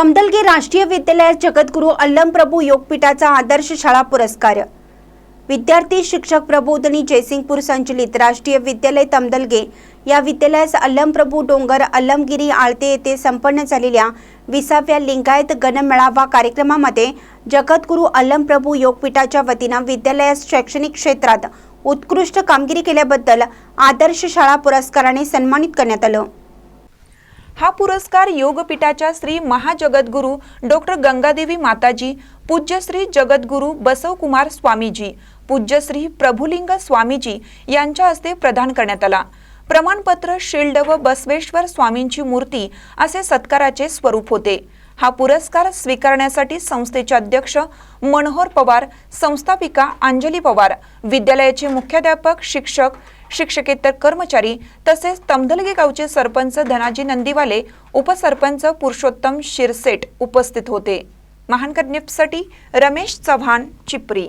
तमदलगी राष्ट्रीय विद्यालयात जगद्गुरू अल्लमप्रभू योगपीठाचा आदर्श शाळा पुरस्कार. विद्यार्थी शिक्षक प्रबोधनी जयसिंगपूर संचलित राष्ट्रीय विद्यालय तमदलगे या विद्यालयास अल्लमप्रभू डोंगर अल्लमगिरी आळते येथे संपन्न झालेल्या विसाव्या लिंगायत गणमेळावा कार्यक्रमामध्ये जगद्गुरू अल्लमप्रभू योगपीठाच्या वतीनं विद्यालयास शैक्षणिक क्षेत्रात उत्कृष्ट कामगिरी केल्याबद्दल आदर्श शाळा पुरस्काराने सन्मानित करण्यात आलं. हा पुरस्कार योगपीठाच्या श्री महाजगद्गुरू डॉक्टर गंगादेवी माताजी पूज्यश्री जगद्गुरू बसवकुमार स्वामीजी पूज्यश्री प्रभुलिंग स्वामीजी यांच्या हस्ते प्रदान करण्यात आला. प्रमाणपत्र शिल्ड व बसवेश्वर स्वामींची मूर्ती असे सत्काराचे स्वरूप होते. हा पुरस्कार स्वीकारण्यासाठी संस्थेचे अध्यक्ष मनोहर पवार संस्थापिका अंजली पवार विद्यालयाचे मुख्याध्यापक शिक्षक शिक्षकेतर कर्मचारी तसेच तमदलगे गावचे सरपंच धनाजी नंदीवाले उपसरपंच पुरुषोत्तम शिरसेट उपस्थित होते. महानकर न्यूजसाठी रमेश चव्हाण चिपरी.